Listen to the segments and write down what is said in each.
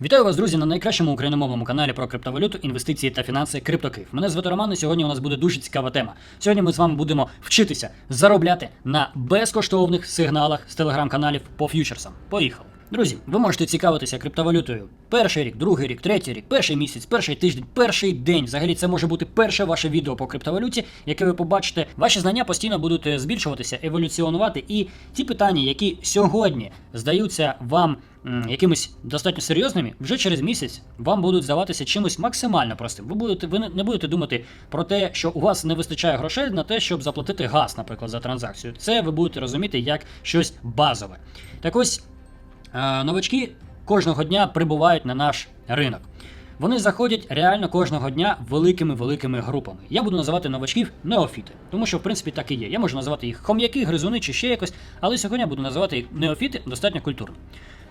Вітаю вас, друзі, на найкращому україномовному каналі про криптовалюту, інвестиції та фінанси Криптокив. Мене звати Роман, і сьогодні у нас буде дуже цікава тема. Сьогодні ми з вами будемо вчитися заробляти на безкоштовних сигналах з телеграм-каналів по ф'ючерсам. Поїхали. Друзі, ви можете цікавитися криптовалютою перший рік, другий рік, третій рік, перший місяць, перший тиждень, перший день. Взагалі, це може бути перше ваше відео по криптовалюті, яке ви побачите. Ваші знання постійно будуть е, збільшуватися, еволюціонувати. І ті питання, які сьогодні здаються вам якимись достатньо серйозними, вже через місяць вам будуть здаватися чимось максимально простим. Ви будете ви не будете думати про те, що у вас не вистачає грошей на те, щоб заплатити газ, наприклад, за транзакцію. Це ви будете розуміти як щось базове. Так ось. Е, Новачки кожного дня прибувають на наш ринок. Вони заходять реально кожного дня великими-великими групами. Я буду називати новачків неофіти, тому що в принципі так і є. Я можу назвати їх хом'яки, гризуни чи ще якось, але сьогодні я буду називати їх неофіти достатньо культурно.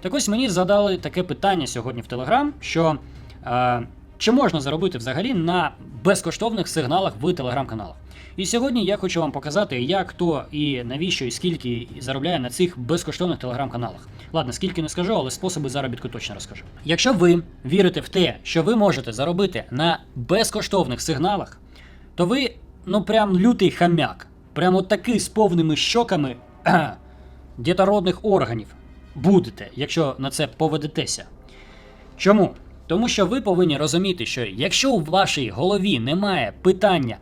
Так ось мені задали таке питання сьогодні в Телеграм, що е, чи можна заробити взагалі на безкоштовних сигналах в телеграм-каналах. І сьогодні я хочу вам показати, як хто і навіщо і скільки заробляє на цих безкоштовних телеграм-каналах. Ладно, скільки не скажу, але способи заробітку точно розкажу. Якщо ви вірите в те, що ви можете заробити на безкоштовних сигналах, то ви ну прям лютий хам'як, прям от такий з повними щоками дітородних органів будете, якщо на це поведетеся. Чому? Тому що ви повинні розуміти, що якщо у вашій голові немає питання,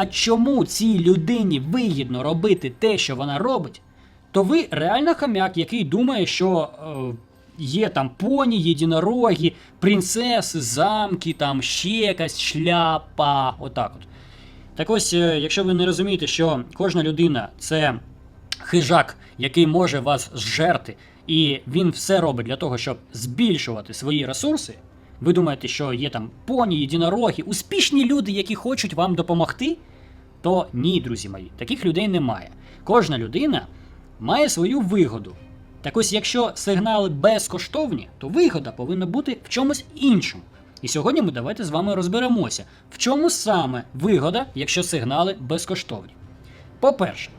а чому цій людині вигідно робити те, що вона робить, то ви реально хам'як, який думає, що е, є там поні, єдинороги, принцеси, замки, там ще якась шляпа. Отак от. Так ось, е, якщо ви не розумієте, що кожна людина це хижак, який може вас зжерти, і він все робить для того, щоб збільшувати свої ресурси. Ви думаєте, що є там поні, єдинороги, успішні люди, які хочуть вам допомогти? То ні, друзі мої, таких людей немає. Кожна людина має свою вигоду. Так ось, якщо сигнали безкоштовні, то вигода повинна бути в чомусь іншому. І сьогодні ми давайте з вами розберемося, в чому саме вигода, якщо сигнали безкоштовні. По-перше,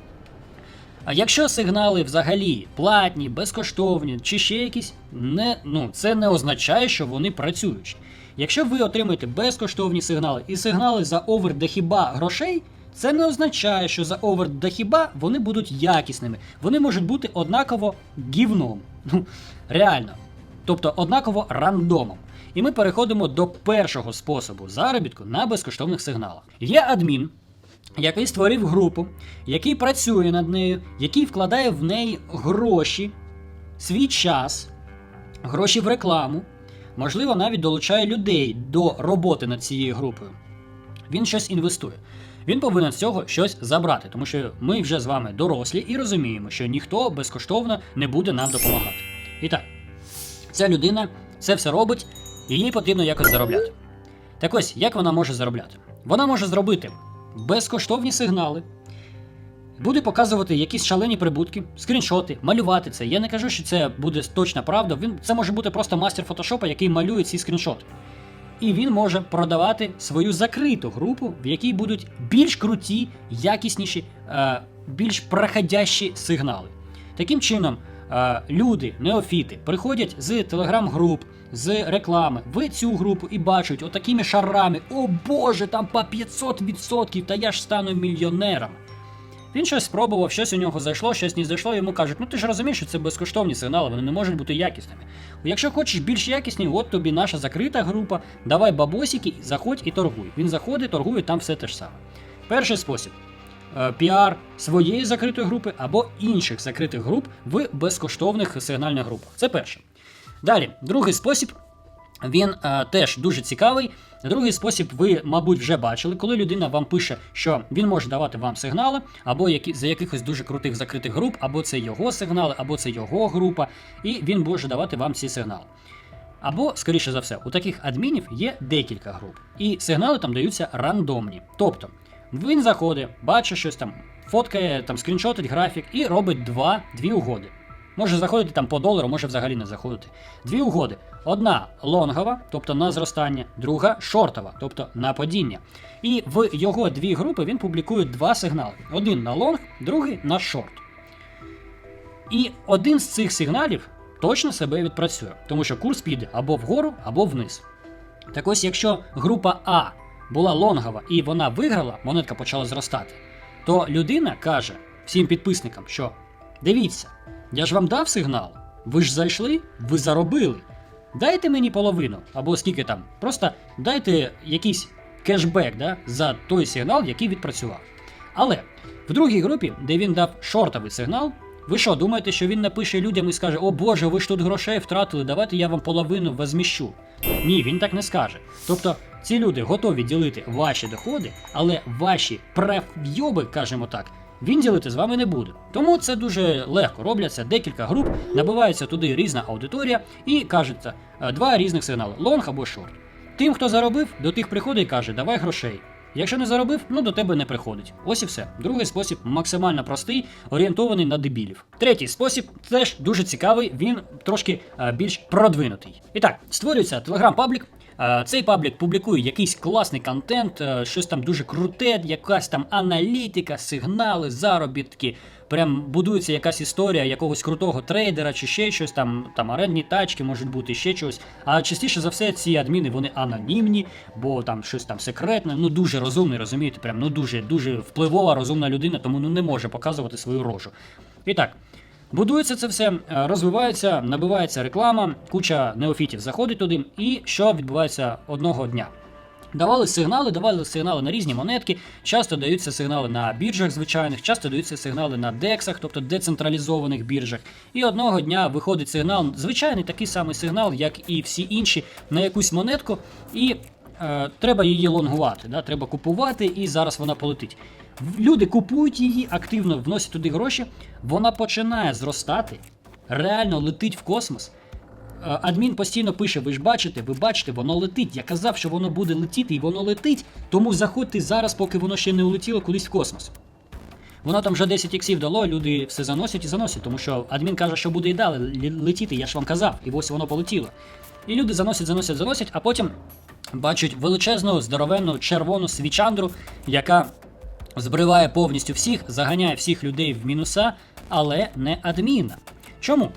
а якщо сигнали взагалі платні, безкоштовні чи ще якісь, не, ну, це не означає, що вони працюючі. Якщо ви отримаєте безкоштовні сигнали і сигнали за овер хіба грошей, це не означає, що за овер хіба вони будуть якісними. Вони можуть бути однаково гівном. Ну, реально. Тобто однаково рандомом. І ми переходимо до першого способу заробітку на безкоштовних сигналах. Є адмін, який створив групу, який працює над нею, який вкладає в неї гроші, свій час, гроші в рекламу, можливо, навіть долучає людей до роботи над цією групою. Він щось інвестує. Він повинен з цього щось забрати, тому що ми вже з вами дорослі і розуміємо, що ніхто безкоштовно не буде нам допомагати. І так, ця людина це все робить, і їй потрібно якось заробляти. Так ось, як вона може заробляти? Вона може зробити безкоштовні сигнали, буде показувати якісь шалені прибутки, скріншоти, малювати це. Я не кажу, що це буде точна правда. Він це може бути просто мастер фотошопа, який малює ці скріншоти. І він може продавати свою закриту групу, в якій будуть більш круті, якісніші, е, більш проходящі сигнали. Таким чином, е, люди, неофіти, приходять з телеграм-груп, з реклами в цю групу і бачать отакими шарами: о Боже, там по 500%, та я ж стану мільйонером. Він щось спробував, щось у нього зайшло, щось не зайшло, йому кажуть, ну ти ж розумієш, що це безкоштовні сигнали, вони не можуть бути якісними. Якщо хочеш більш якісні, от тобі наша закрита група, давай бабосики, заходь і торгуй. Він заходить, торгує, там все те ж саме. Перший спосіб. е, Піар своєї закритої групи або інших закритих груп в безкоштовних сигнальних групах. Це перше. Далі, другий спосіб він е, теж дуже цікавий. Другий спосіб ви, мабуть, вже бачили, коли людина вам пише, що він може давати вам сигнали, або які, за якихось дуже крутих закритих груп, або це його сигнали, або це його група, і він може давати вам ці сигнали. Або, скоріше за все, у таких адмінів є декілька груп, і сигнали там даються рандомні. Тобто він заходить, бачить щось там, фоткає, там скріншотить графік і робить два, дві угоди. Може заходити там по долару, може взагалі не заходити. Дві угоди. Одна лонгова, тобто на зростання, друга шортова, тобто на падіння. І в його дві групи він публікує два сигнали: один на лонг, другий на шорт. І один з цих сигналів точно себе відпрацює, тому що курс піде або вгору, або вниз. Так ось, якщо група А була лонгова і вона виграла, монетка почала зростати, то людина каже всім підписникам, що дивіться, я ж вам дав сигнал, ви ж зайшли, ви заробили. Дайте мені половину, або скільки там, просто дайте якийсь кешбек да, за той сигнал, який відпрацював. Але в другій групі, де він дав шортовий сигнал, ви що, думаєте, що він напише людям і скаже: О Боже, ви ж тут грошей втратили, давайте я вам половину возміщу. Ні, він так не скаже. Тобто ці люди готові ділити ваші доходи, але ваші правйоби, кажемо так, він ділити з вами не буде. Тому це дуже легко робляться декілька груп, набивається туди різна аудиторія і кажеться е, два різних сигнали лонг або шорт. Тим, хто заробив, до тих приходить і каже, давай грошей. Якщо не заробив, ну до тебе не приходить. Ось і все. Другий спосіб максимально простий, орієнтований на дебілів. Третій спосіб теж дуже цікавий, він трошки е, більш продвинутий. І так, створюється телеграм-паблік. Е, Цей паблік публікує якийсь класний контент, е, щось там дуже круте, якась там аналітика, сигнали, заробітки. Прям будується якась історія якогось крутого трейдера чи ще щось там, там орендні тачки можуть бути, ще щось. А частіше за все, ці адміни вони анонімні, бо там щось там секретне, ну дуже розумний, розумієте, прям ну дуже дуже впливова, розумна людина, тому ну не може показувати свою рожу. І так. Будується це все, е, розвивається, набивається реклама, куча неофітів заходить туди, і що відбувається одного дня. Давали сигнали, давали сигнали на різні монетки. Часто даються сигнали на біржах звичайних, часто даються сигнали на дексах, тобто децентралізованих біржах. І одного дня виходить сигнал, звичайний такий самий сигнал, як і всі інші, на якусь монетку, і е, треба її лонгувати. Да? Треба купувати, і зараз вона полетить. Люди купують її, активно вносять туди гроші, вона починає зростати, реально летить в космос. Е, Адмін постійно пише: ви ж бачите, ви бачите, воно летить. Я казав, що воно буде летіти, і воно летить. Тому заходьте зараз, поки воно ще не улетіло кудись в космос. Воно там вже 10 іксів дало, люди все заносять і заносять, тому що адмін каже, що буде і далі летіти, я ж вам казав, і ось воно полетіло. І люди заносять, заносять, заносять, а потім бачать величезну, здоровенну червону свічандру, яка збриває повністю всіх, заганяє всіх людей в мінуса, але не адміна. Чому?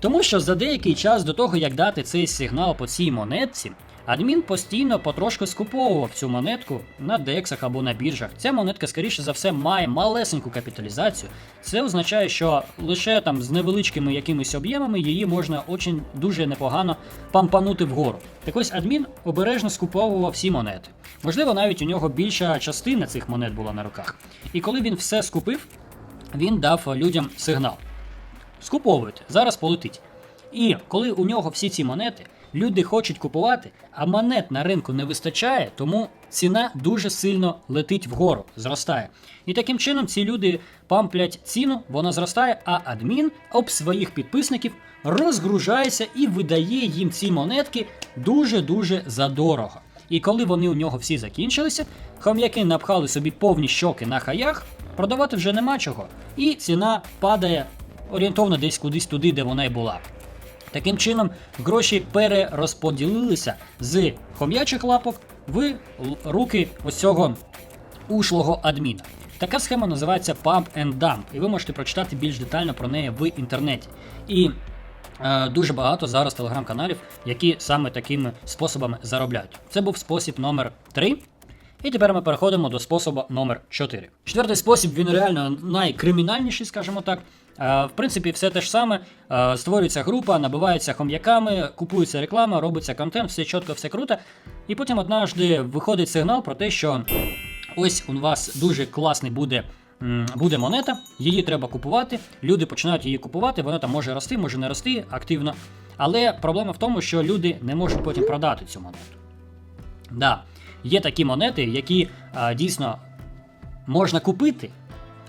Тому що за деякий час до того, як дати цей сигнал по цій монетці, адмін постійно потрошки скуповував цю монетку на дексах або на біржах. Ця монетка, скоріше за все, має малесеньку капіталізацію. Це означає, що лише там з невеличкими якимись об'ємами її можна очень дуже непогано пампанути вгору. Так ось адмін обережно скуповував всі монети. Можливо, навіть у нього більша частина цих монет була на руках. І коли він все скупив, він дав людям сигнал скуповуйте, зараз полетить. І коли у нього всі ці монети, люди хочуть купувати, а монет на ринку не вистачає, тому ціна дуже сильно летить вгору, зростає. І таким чином ці люди памплять ціну, вона зростає, а адмін об своїх підписників розгружається і видає їм ці монетки дуже-дуже задорого. І коли вони у нього всі закінчилися, хом'яки напхали собі повні щоки на хаях, продавати вже нема чого. І ціна падає орієнтовно десь кудись туди, де вона й була. Таким чином, гроші перерозподілилися з хом'ячих лапок в руки ось цього ушлого адміна. Така схема називається Pump and Dump, і ви можете прочитати більш детально про неї в інтернеті. І е, дуже багато зараз телеграм-каналів, які саме такими способами заробляють. Це був спосіб номер 3. І тепер ми переходимо до способу номер 4. Четвертий спосіб він реально найкримінальніший, скажімо так. Е, В принципі, все те ж саме. Е, Створюється група, набивається хом'яками, купується реклама, робиться контент, все чітко, все круто. І потім однажды виходить сигнал про те, що ось у вас дуже класний буде. Буде монета, її треба купувати. Люди починають її купувати, вона там може рости, може не рости активно. Але проблема в тому, що люди не можуть потім продати цю монету. Да, є такі монети, які а, дійсно можна купити,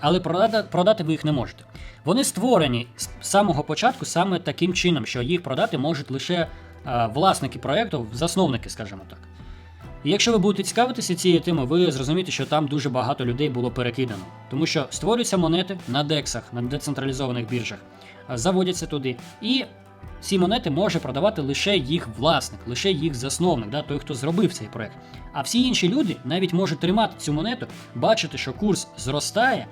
але продати, продати ви їх не можете. Вони створені з самого початку саме таким чином, що їх продати можуть лише а, власники проєкту, засновники, скажімо так. І якщо ви будете цікавитися цією темою, ви зрозумієте, що там дуже багато людей було перекидано. Тому що створюються монети на дексах, на децентралізованих біржах, заводяться туди. І ці монети може продавати лише їх власник, лише їх засновник, да, той, хто зробив цей проект. А всі інші люди навіть можуть тримати цю монету, бачити, що курс зростає,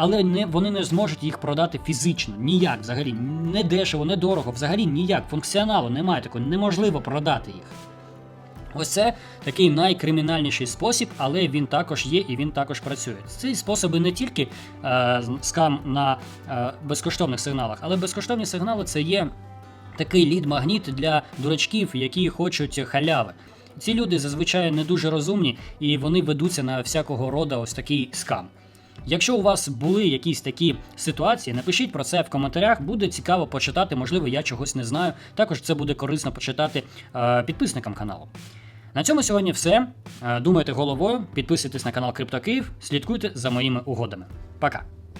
але не, вони не зможуть їх продати фізично. Ніяк взагалі. Не дешево, не дорого, взагалі ніяк. Функціоналу немає такого, неможливо продати їх. Ось це такий найкримінальніший спосіб, але він також є і він також працює. Ці способи не тільки е, скам на е, безкоштовних сигналах, але безкоштовні сигнали це є такий лід-магніт для дурачків, які хочуть халяви. Ці люди зазвичай не дуже розумні і вони ведуться на всякого роду ось такий скам. Якщо у вас були якісь такі ситуації, напишіть про це в коментарях. Буде цікаво почитати. Можливо, я чогось не знаю. Також це буде корисно почитати е, підписникам каналу. На цьому сьогодні все. Е, Думайте головою, підписуйтесь на канал Криптокиїв, слідкуйте за моїми угодами. Пока.